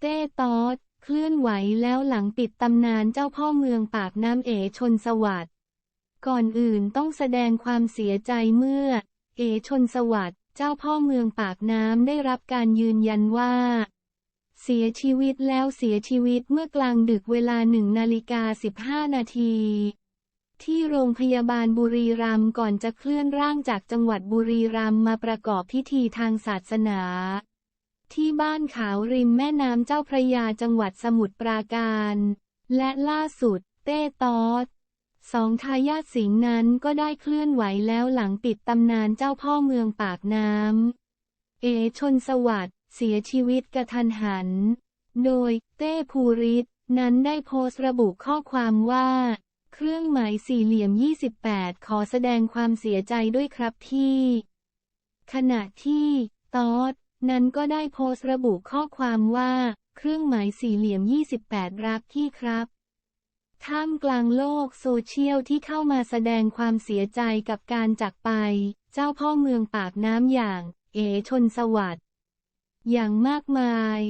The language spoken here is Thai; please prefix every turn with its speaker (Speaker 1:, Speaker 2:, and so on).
Speaker 1: เต้ตอดเคลื่อนไหวแล้วหลังปิดตำนานเจ้าพ่อเมืองปากน้ำเอชนสวัสด์ก่อนอื่นต้องแสดงความเสียใจเมื่อ เอชนสวัสด์เจ้าพ่อเมืองปากน้ำได้รับการยืนยันว่า เสียชีวิตแล้วเสียชีวิตเมื่อกลางดึกเวลาหนึ่งนาฬิกา15นาทีที่โรงพยาบาลบุรีรัมย์ก่อนจะเคลื่อนร่างจากจังหวัดบุรีรัมย์มาประกอบพิธีทางศาสนา ที่บ้านขาวริมแม่น้ำเจ้าพระยาจังหวัดสมุทรปราการ และล่าสุด เต้ตอดสองทายาทสิงห์นั้นก็ได้เคลื่อนไหวแล้วหลังปิดตำนานเจ้าพ่อเมืองปากน้ำ เอชนสวัสดิ์เสียชีวิตกระทันหัน โดยเต้ภูริศนั้นได้โพสต์ระบุข้อความว่า เครื่องหมายสี่เหลี่ยม 28 ขอแสดงความเสียใจด้วยครับที่ ขณะที่ตอด นั้นก็ได้โพสต์ระบุข้อความว่า เครื่องหมายสี่เหลี่ยม 28 รักที่ครับ ท่ามกลางโลกโซเชียลที่เข้ามาแสดงความเสียใจกับการจากไป เจ้าพ่อเมืองปากน้ำอย่าง เอชนสวัสดิ์อย่างมากมาย